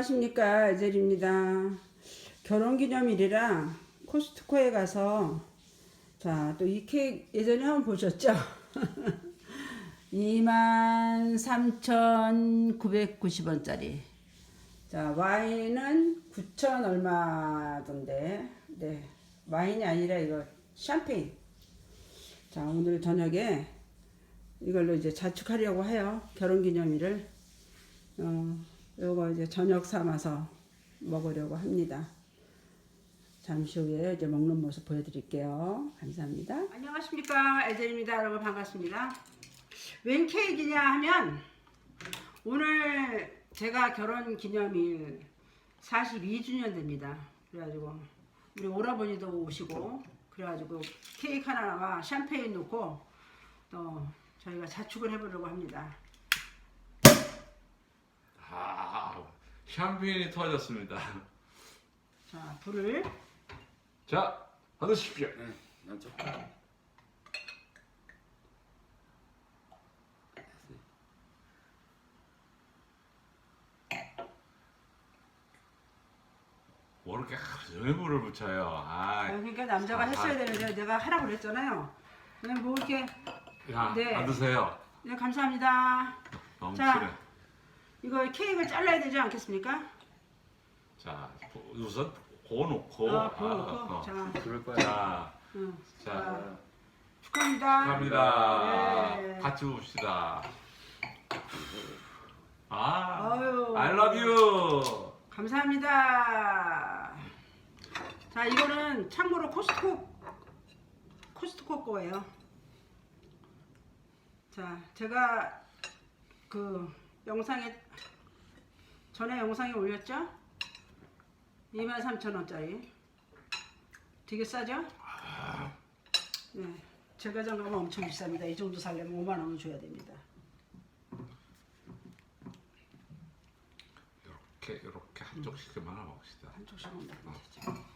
안녕하십니까 에젤입니다. 결혼기념일이라 코스트코에 가서 자 또 이 케이크 예전에 한번 보셨죠? 23,990원짜리 자 와인은 9천 얼마던데 네 와인이 아니라 이거 샴페인 자 오늘 저녁에 이걸로 이제 자축하려고 해요 결혼기념일을 어, 요거 이제 저녁 삼아서 먹으려고 합니다. 잠시 후에 이제 먹는 모습 보여드릴게요. 감사합니다. 안녕하십니까 에젤입니다. 여러분 반갑습니다. 웬 케이크냐 하면 오늘 제가 결혼 기념일 42주년 됩니다. 그래가지고 우리 오라버니도 오시고 그래가지고 케이크 하나와 샴페인 놓고 또 저희가 자축을 해보려고 합니다. 아, 샴페인이 터졌습니다. 자 불을 자, 받으십시오. 네, 난 좀. 뭐 이렇게 하루 종일 물을 붙여요. 아, 그러니까 남자가 아, 했어야 아. 되는데 내가 하라고 그랬잖아요. 그냥 뭐 이렇게 야, 네. 받으세요. 네 감사합니다. 너무 자. 싫어. 이거 케이크를 잘라야 되지 않겠습니까? 자, 우선 고어 놓고. 아, 그거 놓고 어. 자, 그럴 거야. 자, 응. 자, 자, 축하합니다. 축하합니다. 네. 같이 봅시다. 아, 아유. I love you. 감사합니다. 자, 이거는 참고로 코스트코 코스트코 거예요. 자, 제가 그 영상에 전에 영상에 올렸죠? 23,000원짜리. 되게 싸죠? 네. 제과점 가면 엄청 비쌉니다. 이 정도 살려면 5만 원은 줘야 됩니다. 이렇게 이렇게 한쪽씩만 먹읍시다. 한쪽씩 먹으면 되죠.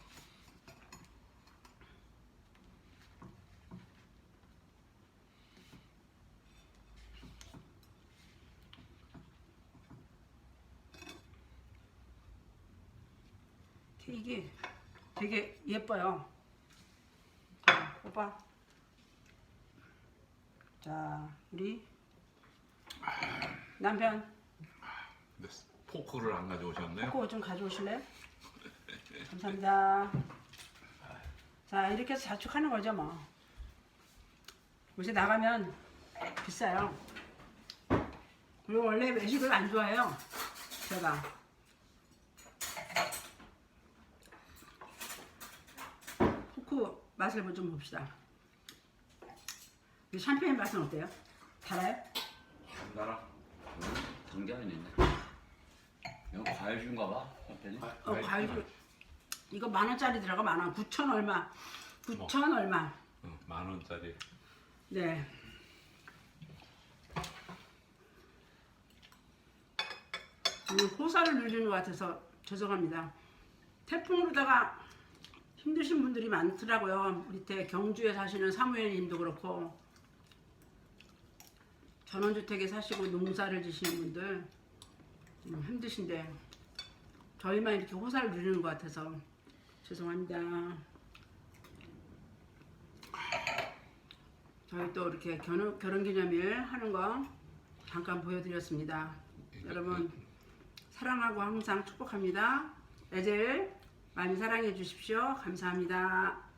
이크 되게 예뻐요. 자, 오빠. 자, 우리 남편 네, 포크를 안 가져오셨네요. 포크 좀 가져오실래요? 감사합니다. 자 이렇게 해서 자축하는 거죠 뭐. 요새 나가면 비싸요. 그리고 원래 외식을 안 좋아해요. 제가. 포크 맛을 뭐좀 봅시다. 이 샴페인 맛은 어때요? 달아요? 나랑 단게 안에 있네. 이거 과일주인가 봐. 샴페인이. 어, 과일 이거 만 원짜리 들어가 만 원, 9천 얼마, 9천 얼마. 어, 만 원짜리. 네. 오늘 호사를 누리는 것 같아서 죄송합니다. 태풍으로다가 힘드신 분들이 많더라고요. 밑에 경주에 사시는 사무엘님도 그렇고 전원주택에 사시고 농사를 지시는 분들 음, 힘드신데 저희만 이렇게 호사를 누리는 것 같아서 죄송합니다. 저희 또 이렇게 결혼, 결혼기념일 하는 거 잠깐 보여드렸습니다. 여러분 사랑하고 항상 축복합니다. 에젤 많이 사랑해 주십시오. 감사합니다.